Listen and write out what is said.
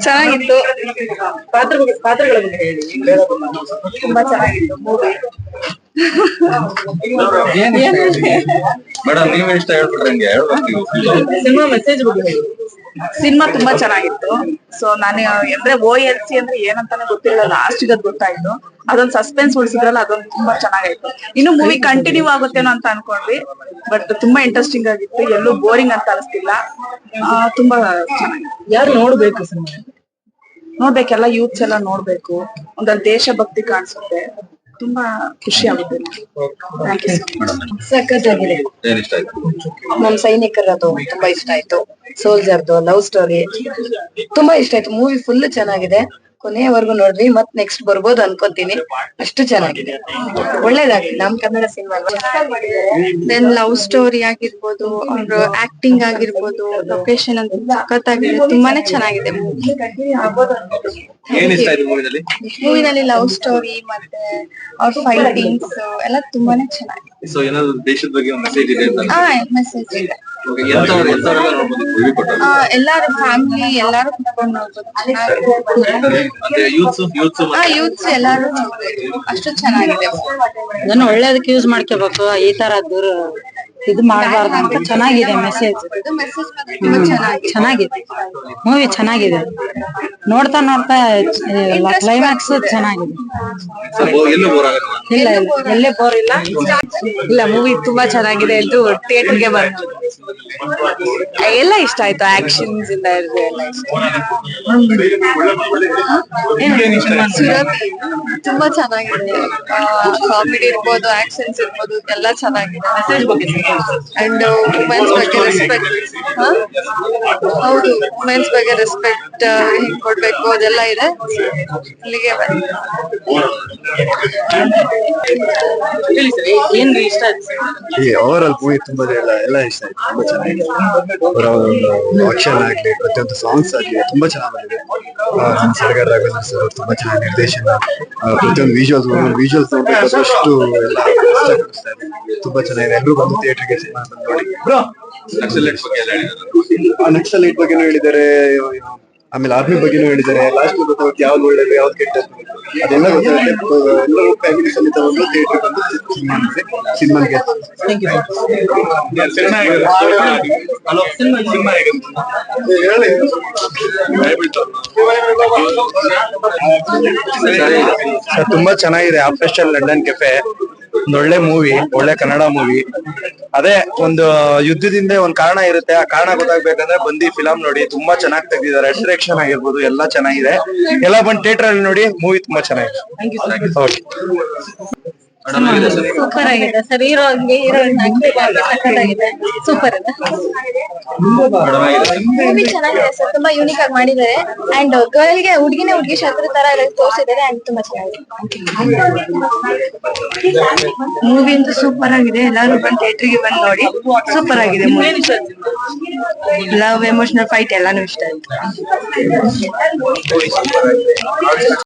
ಚೆನ್ನಾಗಿತ್ತು. ಪಾತ್ರ ಪಾತ್ರಗಳ ಬಗ್ಗೆ ಹೇಳಿ. ತುಂಬಾ ಚೆನ್ನಾಗಿತ್ತು. ಮೂವಿ. ಮೇಡಮ್ ನೀವೇ ಇಷ್ಟ ಹೇಳ್ಬಿಟ್ರೆ ಹಂಗೆ ಹೇಳ್ಬೇಕು ಸಿನಿಮಾ ಮೆಸೇಜ್ ಬಗ್ಗೆ ಹೇಳಿ. ಸಿನಿಮಾ ತುಂಬಾ ಚೆನ್ನಾಗಿತ್ತು. ಸೊ ನಾನು ಅಂದ್ರೆ ಓ ಎಲ್ ಸಿ ಅಂದ್ರೆ ಏನಂತಾನೆ ಗೊತ್ತಿಲ್ಲ ಲಾಸ್ಟ್ ಇದ್ ಗೊತ್ತಾಯ್ತು. ಅದೊಂದು ಸಸ್ಪೆನ್ಸ್ ಉಳಿಸಿದ್ರಲ್ಲ ಅದೊಂದು ತುಂಬಾ ಚೆನ್ನಾಗಾಯ್ತು. ಇನ್ನು ಮೂವಿ ಕಂಟಿನ್ಯೂ ಆಗುತ್ತೇನೋ ಅಂತ ಅನ್ಕೊಂಡ್ವಿ. ಬಟ್ ತುಂಬಾ ಇಂಟ್ರೆಸ್ಟಿಂಗ್ ಆಗಿತ್ತು. ಎಲ್ಲೂ ಬೋರಿಂಗ್ ಅಂತ ಅನಿಸ್ತಿಲ್ಲ. ಆ, ತುಂಬಾ ಚೆನ್ನಾಗಿತ್ತು. ಯಾರು ನೋಡ್ಬೇಕು ಸಿನಿಮಾ? ನೋಡ್ಬೇಕೆಲ್ಲ ಯೂತ್ಸ್ ಎಲ್ಲ ನೋಡ್ಬೇಕು. ಒಂದೊಂದು ದೇಶಭಕ್ತಿ ಕಾಣಿಸುತ್ತೆ. ತುಂಬಾ ಖುಷಿ ಆಗುತ್ತೆ ಸಖತ್ತಾಗಿದೆ. ನಮ್ ಸೈನಿಕರದು ತುಂಬಾ ಇಷ್ಟ ಆಯ್ತು. ಸೋಲ್ಜರ್ದು ಲವ್ ಸ್ಟೋರಿ ತುಂಬಾ ಇಷ್ಟ ಆಯ್ತು. ಮೂವಿ ಫುಲ್ ಚೆನ್ನಾಗಿದೆ. ಕೊನೆಯವರೆಗೂ ನೋಡ್ರಿ ಮತ್ ನೆಕ್ಸ್ಟ್ ಬರ್ಬೋದು ಅನ್ಕೋತೀನಿ. ಅಷ್ಟು ಚೆನ್ನಾಗಿದೆ. ಒಳ್ಳೇದಾಗ್ಲಿ. ನಮ್ Kannada cinema then love story ಆಗಿರ್ಬೋದು ಅವ್ರ ಆಕ್ಟಿಂಗ್ ಆಗಿರ್ಬೋದು ಲೊಕೇಶನ್ ಅಂತ ಸಖತ್ತಾಗಿದೆ. ತುಂಬಾನೇ ಚೆನ್ನಾಗಿದೆ ಮೂವಿನಲ್ಲಿ ಲವ್ ಸ್ಟೋರಿ ಮತ್ತೆ ಅವ್ರ ಫೈಟಿಂಗ್ಸ್ ಎಲ್ಲ ತುಂಬಾನೇ ಚೆನ್ನಾಗಿದೆ. ಮೆಸೇಜ್ ಇದೆ. ಎಲ್ಲಾರು ಫ್ಯಾಮಿಲಿ ಎಲ್ಲಾರು ಕುತ್ಕೊಂಡು ನೋಡ್ಬೋದು ಯೂತ್ಸ್ ಯೂತ್ಸ್ ಹಾ ಯೂತ್ಸ್ ಎಲ್ಲಾರು ಅಷ್ಟು ಚೆನ್ನಾಗಿದೆ. ಅದನ್ನ ಒಳ್ಳೇದಕ್ಕೆ ಯೂಸ್ ಮಾಡ್ಕೋಬೇಕು. ಈ ತರ ದೂರ ಇದು ಮಾಡಬಾರ್ದು ಅಂತ ಚೆನ್ನಾಗಿದೆ ಮೆಸೇಜ್ ಇದು ಮೆಸೇಜ್ ತುಂಬಾ ಚೆನ್ನಾಗಿದೆ. ಚೆನ್ನಾಗಿದೆ. ಮೂವಿ ಚೆನ್ನಾಗಿದೆ. ನೋಡ್ತಾ ನೋಡ್ತಾ ಕ್ಲೈಮ್ಯಾಕ್ಸ್ ಚೆನ್ನಾಗಿದೆ. ಇಲ್ಲ ಇಲ್ಲ ಎಲ್ಲೇ ಬೋರ್ ಇಲ್ಲ. ಇಲ್ಲ ಮೂವಿ ತುಂಬಾ ಚೆನ್ನಾಗಿದೆ ಎಂದು ಥಿಯೇಟರ್ಗೆ ಬಂದು. ಎಲ್ಲ ಇಷ್ಟ ಆಯ್ತು ಆಕ್ಷನ್ಸ್ ಇಂದ ಎಲ್ಲ ಇಷ್ಟ ತುಂಬಾ ಚೆನ್ನಾಗಿದೆ. ಕಾಮಿಡಿ ಇರ್ಬೋದು ಆಕ್ಷನ್ಸ್ ಇರ್ಬೋದು ಎಲ್ಲ ಚೆನ್ನಾಗಿದೆ. ಅಂಡ್ ವುಮೆನ್ಸ್ ಬಗ್ಗೆ ರೆಸ್ಪೆಕ್ಟ್ ಹೌದು ವುಮೆನ್ಸ್ ಬಗ್ಗೆ ರೆಸ್ಪೆಕ್ಟ್ ಹಿಂಗ್ ಕೊಡ್ಬೇಕು ಅದೆಲ್ಲ ಇದೆ. ಇಲ್ಲಿಗೆ ಬನ್ನಿ. ಹೇಳಿ ಸರ್ ಏನ್ ಇಷ್ಟ ಆಯ್ತು? ಈ ಓವರ್ ಆಲ್ ಮೂವಿ ತುಂಬಾ ಎಲ್ಲ ಎಲ್ಲ ಇಷ್ಟ ಆಯ್ತು ತುಂಬಾ ಚೆನ್ನಾಗಿದೆ. ಅವರ ಒಂದು ಆಕ್ಷನ್ ಆಗ್ಲಿ ಪ್ರತಿಯೊಂದು ಸಾಂಗ್ಸ್ ಆಗ್ಲಿ ತುಂಬಾ ಚೆನ್ನಾಗಿ ಬಂದಿದೆ. ನಮ್ಮ ಸರ್ಗಾರ್ ರಾಘವೇಂದ್ರ ಸರ್ ಅವ್ರು ತುಂಬಾ ಚೆನ್ನಾಗಿ ನಿರ್ದೇಶನ ಪ್ರತಿಯೊಂದು ವಿಜುವಲ್ಸ್ ವಿಜುವಲ್ಸ್ ಅಷ್ಟು ಎಲ್ಲ ತುಂಬಾ ಚೆನ್ನಾಗಿದೆ. ಎಲ್ಲರೂ ಬಂದು ಥಿಯೇಟರ್ಗೆ ಸಿನಿಮಾ ಬಂದು ನೋಡಿ. ನಕ್ಸಲೈಟ್ ಬಗ್ಗೆ ಹೇಳಿದ್ದಾರೆ ಆಮೇಲೆ ಆರ್ಮಿ ಬಗ್ಗೆನೂ ಹೇಳಿದ್ದಾರೆ ಲಾಸ್ಟ್ ಗೊತ್ತಾಗುತ್ತೆ ಯಾವ್ದು ಒಳ್ಳೇದು ಯಾವ್ದು ಕೆಟ್ಟದ್ದು? ಅದೆಲ್ಲ ಗೊತ್ತಾಗುತ್ತೆ. ಎಲ್ಲರೂ ಫ್ಯಾಮಿಲಿ ಸಮೇತ ಒಂದು ಥಿಯೇಟರ್ ಬಂದು ಸಿನಿಮಾ ಸಿನಿಮಾ ಸರ್. ತುಂಬಾ ಚೆನ್ನಾಗಿದೆ. ಆಫ್ರೆಸ್ಟಲ್ ಲಂಡನ್ ಕೆಫೆ ಒಂದು ಒಳ್ಳೆ ಮೂವಿ ಒಳ್ಳೆ ಕನ್ನಡ ಮೂವಿ ಅದೇ ಒಂದು ಯುದ್ಧದಿಂದ ಒಂದ್ ಕಾರಣ ಇರುತ್ತೆ. ಆ ಕಾರಣ ಗೊತ್ತಾಗ್ಬೇಕಂದ್ರೆ ಬಂದಿ ಫಿಲಂ ನೋಡಿ ತುಂಬಾ ಚೆನ್ನಾಗಿ ತೆಗ್ದಿದ್ದಾರೆ. ಡೈರೆಕ್ಷನ್ ಆಗಿರ್ಬೋದು ಎಲ್ಲ ಚೆನ್ನಾಗಿದೆ. ಎಲ್ಲ ಬಂದ್ ಥಿಯೇಟರ್ ಅಲ್ಲಿ ನೋಡಿ ಮೂವಿ ತುಂಬಾ ಚೆನ್ನಾಗಿದೆ. ಸೂಪರ್ ಆಗಿದೆ ಸರ್. ಹೀರೋ ಹೀರೋಯಿನ್ ಸಖತ್ತಾಗಿದೆ. ಸೂಪರ್ ಮೂವಿ ಚೆನ್ನಾಗಿದೆ ಸರ್ ತುಂಬಾ ಯೂನಿಕ್ ಆಗಿ ಮಾಡಿದ್ದಾರೆ. ಅಂಡ್ ಗರ್ಲ್ಗೆ ಹುಡುಗಿನೇ ಹುಡುಗಿ ಶತ್ರು ತರ ಎಲ್ಲ ತೋರಿಸಿದ್ದಾರೆ ಅಂಡ್ ತುಂಬಾ ಚೆನ್ನಾಗಿದೆ. ಮೂವಿ ಅಂತೂ ಸೂಪರ್ ಆಗಿದೆ. ಎಲ್ಲರೂ ಬಂದು ಥಿಯೇಟರ್ಗೆ ಬಂದು ನೋಡಿ. ಸೂಪರ್ ಆಗಿದೆ ಏನ್ ಲವ್ ಎಮೋಷನಲ್ ಫೈಟ್ ಎಲ್ಲಾನು ಇಷ್ಟ ಆಯ್ತು.